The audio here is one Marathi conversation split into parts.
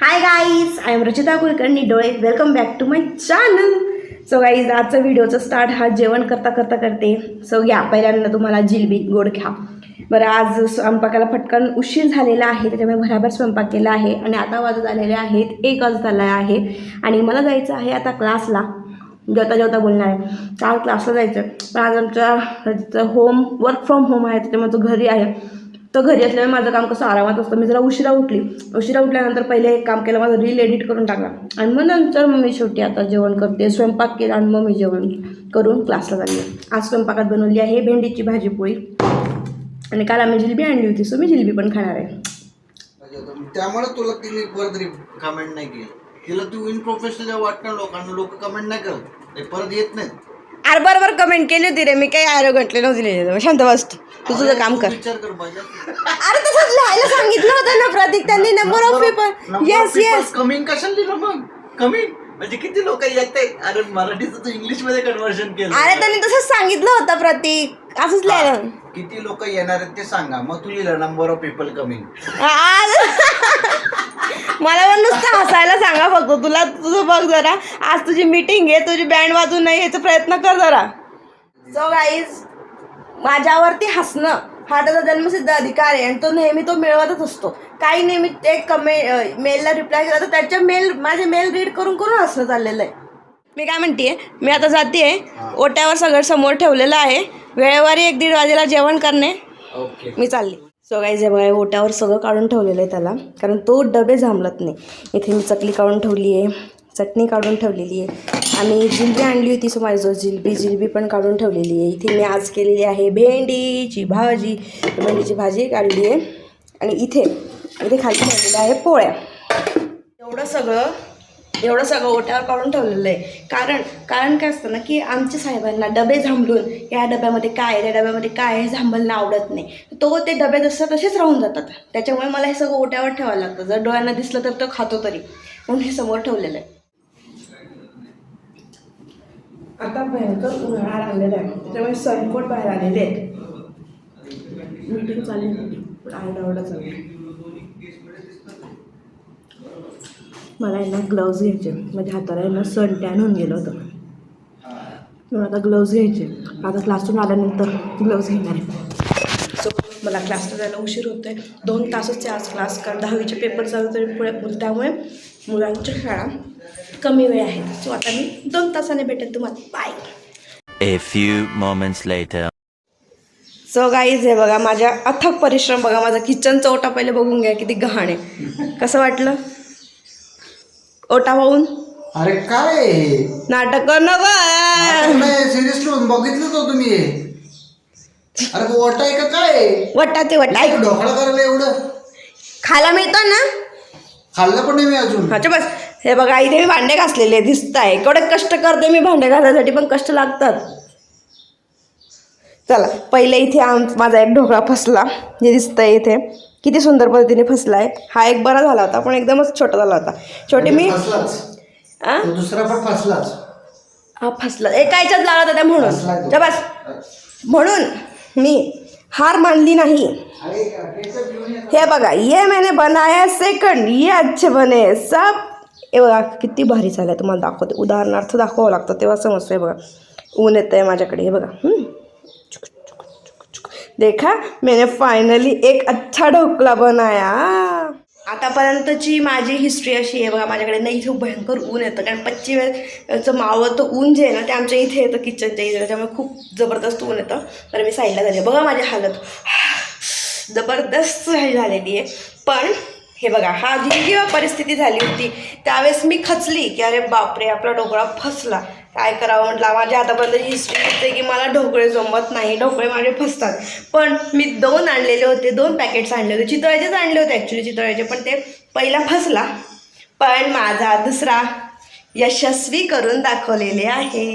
Hi guys I am Rachita Kulkarni डोळे welcome back to my channel so guys आजचा व्हिडिओचा स्टार्ट हा जेवण करता करता करते. सो या पहिल्यांदा तुम्हाला जिलबी गोड घ्या. बरं आज स्वयंपाकाला फटकन उशीर झालेला आहे त्याच्यामुळे भराभर स्वयंपाक केला आहे आणि आता वाजत आलेले आहेत एक वाजत आला आहे. आणि मला जायचं आहे आता क्लासला जेवता जेवता बोलणार आहे. काल क्लासला जायचं पण आज आमच्या होम वर्क फ्रॉम होम आहे त्याच्यामुळे तो घरी आहे. तर घरी असल्यामुळे माझं काम कसं आरामात असतं. मी जरा उशिरा उठली. उशिरा उठल्यानंतर पहिले एक काम केलं माझं रील एडिट करून टाकला. आणि मग नंतर मग मी शेवटी आता जेवण करते. स्वयंपाक केला आणि मग मी जेवण करून क्लासला चालली. आज स्वयंपाकात बनवली आहे भेंडीची भाजी पोळी. आणि काल आम्ही जिलबी आणली होती. सो मी जिलबी पण खाणार आहे. म्हणजे त्यामुळे तुला तिने परत कमेंट नाही केली. तिला तू इन प्रोफेशनल वाटणार लोकांना. लोक कमेंट नाही करत. ते परत येत नाहीत. अरे बरोबर कमेंट केली होती रे. मी काही आरो घटले नव्हती लिहिलेलं. शांत बस. तू. तू तुझं काम कर. अरे तसंच लिहायला सांगितलं होतं ना प्रतीक. त्यांनी number of paper yes yes coming कशाला लिहिलं मग? कमिंग म्हणजे किती लोक येते? अरे मराठीचं तू इंग्लिशमध्ये कन्व्हर्शन केलं. अरे त्यांनी तसंच सांगितलं होतं प्रतीक. असंच लिहायला. किती लोक येणार आहेत ते सांगा. मग तू लिहिलं नंबर ऑफ पीपल कमिंग आज मला पण नुसतं हसायला सांगा फक्त. तुला तुझं बघ जरा. आज तुझी मीटिंग आहे तुझी बँड वाजून नाही याचा प्रयत्न कर जरा. सो गाईज माझ्यावरती हसणं हा त्याचा जन्मसिद्ध अधिकार आहे आणि तो नेहमी तो मिळवतच असतो. काही नेहमी ते कमे मेलला रिप्लाय केला तर त्याच्या मेल माझे मेल रीड करून करून हसणं चाललेलं आहे. मी काय म्हणते मी आता जाते ओट्यावर सगळं समोर ठेवलेलं आहे. वेळेवारी एक दीड वाजेला जेवण करणे. ओके. मी चालली. सो काही जे बघा ओट्यावर सगळं काढून ठेवलेलं आहे त्याला. कारण तो डबे जांभलत नाही. इथे मी चकली काढून ठेवली आहे. चटणी काढून ठेवलेली आहे. आणि जिलबी आणली होती सो माझ्याजवळ जिलबी जिलबी पण काढून ठेवलेली आहे. इथे मी आज केलेली आहे भेंडीची भाजी. भेंडीची भाजी काढली आहे. आणि इथे इथे खाली ठेवलेलं आहे पोळ्या. एवढं सगळं एवढं सगळं ओट्यावर काढून ठेवलेलं आहे. कारण कारण काय असतं ना की आमच्या साहेबांना डबे झांबलून या डब्यामध्ये काय आहे, त्या डब्यामध्ये काय आहे झांबलणं आवडत नाही. तो ते डबे जसं तसेच राहून जातात. त्याच्यामुळे मला हे सगळं ओट्यावर ठेवायला लागतं. जर डोळ्यांना दिसलं तर तो खातो तरी. म्हणून हे समोर ठेवलेलं आहे. आता भयंकर उन्हाळा लागलेला आहे. त्याच्यामुळे सनकोट बाहेर आलेले आहेत. मीटिंग चालेल पण आरडाओरडा मला आहे ना ग्लव्ज घ्यायचे. माझ्या हाताला आहे ना सन टॅन होऊन गेलं होतं. म्हणून आता ग्लव्ज घ्यायचे. आता क्लासतून आल्यानंतर ग्लव्ज घेणार आहे. सो मला क्लासला जायला उशीर होतो आहे दोन तासच आज क्लास कारण दहावीचे पेपर चालू तरी पुढे त्यामुळे मुलांच्या शाळा कमी वेळ आहेत. सो आता मी दोन तासाने भेटेल तुम्हाला. Bye A few moments later. So guys हे बघा माझ्या अथक परिश्रम बघा माझा किचनचा ओटा पहिले बघून घ्या किती गहाण आहे. कसं वाटलं? ओटा पाहून? अरे काय? नाटक कर नको सिरियसली बघितलं तो तुम्ही? अरे तो वटा आहे का काय? वट्टा ते ऐक ढोकळा करायला एवढं? खायला मिळतं ना? खाल्लं पण नाही मी अजून. अच्छा बस. हे बघा इथे मी भांडे घासलेले दिसत आहे कष्ट करते मी भांडे घासायसाठी पण कष्ट लागतात. चला पहिले इथे आम माझा एक ढोकळा फसला जे दिसतंय इथे. किती सुंदर पद्धतीने फसला आहे हा एक बरा झाला होता पण एकदमच छोटा झाला होता. छोटे मी? तो दुसरा पण फसलाच. हा फसला लागला होता त्या म्हणून. बस. म्हणून मी हार मानली नाही. हे बघा ये मैंने बनाया सेकंड ये अच्छे बने सब. हे बघा किती भारी झालं तुम्हाला दाखवते. उदाहरणार्थ दाखवावं लागतं तेव्हा समजतं हे बघा. ऊन येतं आहे माझ्याकडे हे बघा. देखा मैंने फायनली एक अच्छा ढोकला बनाया। आतापर्यंतची माझी हिस्ट्री अशी आहे बघा माझ्याकडे नाही इथे भयंकर ऊन येतं कारण पश्चिमेचं मावळतं ऊन जे आहे ना ते आमच्या इथे येतं किचनच्या इथे त्यामुळे खूप जबरदस्त ऊन येतं. तर मी साईडला झाले. बघा माझी हालत. जबरदस्त झाली झालेली आहे. पण हे बघा हा जी जेव्हा परिस्थिती झाली होती त्यावेळेस मी खचली की अरे बापरे आपला डोकळा फसला. काय करावं म्हटलं माझ्या आतापर्यंत हिस्ट्री दिसते की मला ढोकळे जमत नाही ढोकळे माझे फसतात. पण मी दोन आणलेले होते दोन पॅकेट्स आणले होते चितळ्याचेच आणले होते ॲक्च्युली चितळ्याचे पण ते पहिला फसला. पण माझा दुसरा यशस्वी करून दाखवलेले आहे.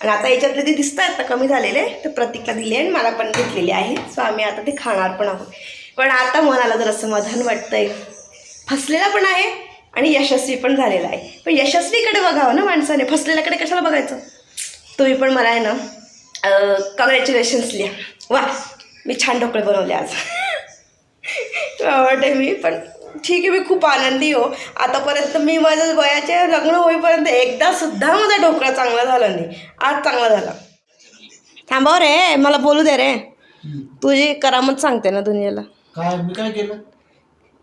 आणि आता याच्यातले ते दिसत आहेत ना कमी झालेले ते प्रतीकला दिले आणि मला पण घेतलेले आहे. सो आम्ही आता ते खाणार पण आहोत. पण आता मनाला जरा समाधान वाटतंय. फसलेला पण आहे आणि यशस्वी पण झालेला आहे. पण यशस्वीकडे बघावं ना माणसाने. फसलेल्याकडे कशाला बघायचं? तुम्ही पण मला आहे ना कॉंग्रॅच्युलेशन्स लिहा. वा मी छान ढोकळे बनवले आज. आवडते मी पण ठीक आहे मी खूप आनंदी हो. आतापर्यंत मी माझ्या वयाचे लग्न होईपर्यंत एकदा सुद्धा माझा ढोकळा चांगला झाला नाही. आज चांगला झाला. थांबाव रे मला बोलू दे रे. तुझी करामत सांगते ना दुनियेला. काय मी काय केलं?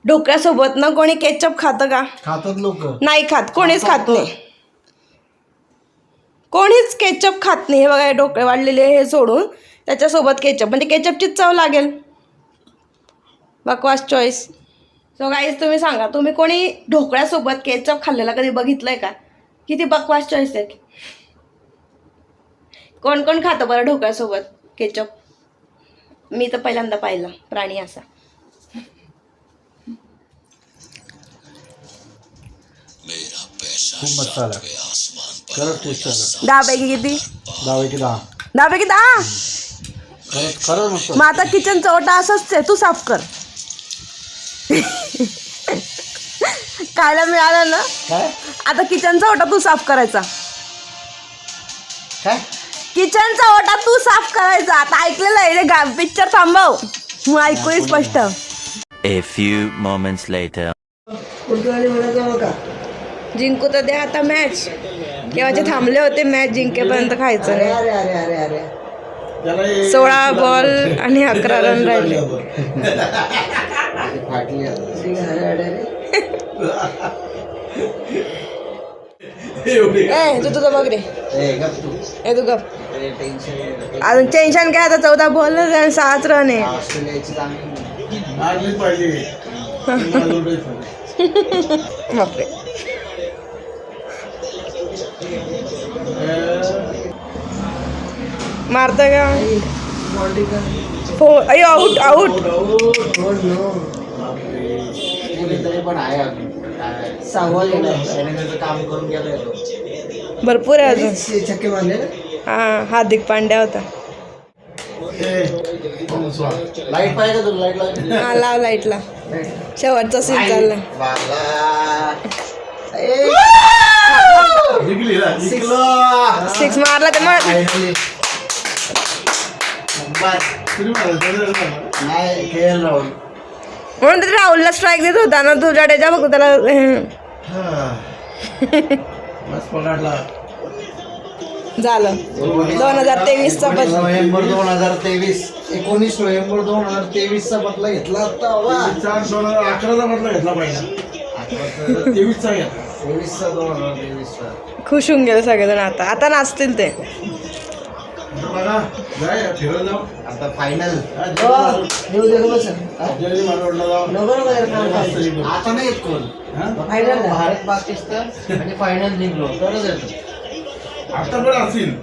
ढोकळ्यासोबत ना कोणी केचप खातं का? खातात लोक. नाही खात. कोणीच खात नाही. कोणीच केचप खात नाही. हे बघा हे ढोकळे वाढलेले हे सोडून. त्याच्यासोबत केचप. म्हणजे केचपचीच चव लागेल. बकवास चॉईस सो गाईज तुम्ही सांगा तुम्ही कोणी ढोकळ्यासोबत केचप खाल्लेला कधी बघितलंय का? किती बकवास चॉईस आहे. कोण कोण खातं बरं ढोकळ्यासोबत? केचप. मी तर पहिल्यांदा पाहिलं. प्राणी असा. खूप मस्त आला खरंच टेस्ट आला दहापैकी किती? दहावे की दहा. दहापैकी दहा? खरंच खरंच मस्त. मग आता किचनचा ओटा असंच आहे तू साफ कर. खायला मिळालं ना? काय? आता किचनचा ओटा तू साफ करायचा. काय? किचनचा ओटा तू साफ करायचा. आता ऐकलेलं आहे गा पिक्चर थांबव. मग ऐकू स्पष्ट. A few moments later. जिंकू तर दे आता मॅच केव्हाचे थांबले होते मॅच जिंकेपर्यंत खायचं नाही. अरे अरे अरे अरे सोळा बॉल आणि अकरा रन राहिले. ए तू तुझं बघ रे. ए तू. गप. अजून टेन्शन काय आता? चौदा बॉल आणि सहाच रन आहे. बापरे. मारतं का हो अयो गेलोय तो भरपूर आहे अजून. हा हार्दिक पांड्या होता. लाइट पाहिजे तुला हा लाव लाईटला. शेवटचा सीन चालला. सिक्स मारला ते मग. नाही खेळ राहुल. म्हणून तर राहुलला स्ट्राईक देत होता ना तू जडेजा बघ त्याला. अं, मस्त पकडला. झालं. दोन हजार तेवीसचा पण नोव्हेंबर दोन हजार तेवीस. एकोणीस नोव्हेंबर दोन हजार तेवीस चा बदला घेतला वा. चार दोन हजार अकराचा म्हटलं घेतला पाहिजे तेवीसचा घेतला. तेवीस चा दोन हजार तेवीस चा. खुश होऊन गेले सगळेजण आता. आता नाचतील ते. बघा जाय फिरत जाऊ. आता फायनल जरी मालवडला जाऊ. आता नाही येत कोण? हा? भारत पाकिस्तान आणि फायनल निघलो. तरच येतो. आता पण असतील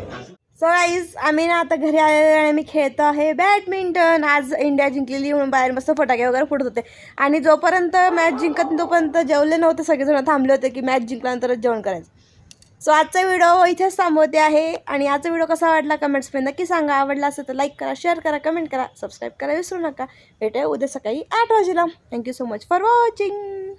सो गाईज आम्ही ना आता घरी आलेलो आणि मी खेळतो आहे बॅडमिंटन आज इंडिया जिंकलेली म्हणून बाहेर मस्त फटाके वगैरे फुटत होते. आणि जोपर्यंत मॅच जिंकत नाही तोपर्यंत जेवले नव्हते सगळेजण थांबले होते की मॅच जिंकल्यानंतरच जेवण करायचं. सो आजचा व्हिडिओ हो इथेच थांबवते आहे. आणि आजचा व्हिडिओ कसा वाटला कमेंट्समध्ये नक्की सांगा. आवडला असेल तर लाईक करा शेअर करा कमेंट करा सबस्क्राईब करा विसरू नका. भेटूया उद्या सकाळी आठ वाजेला. Thank you so much for watching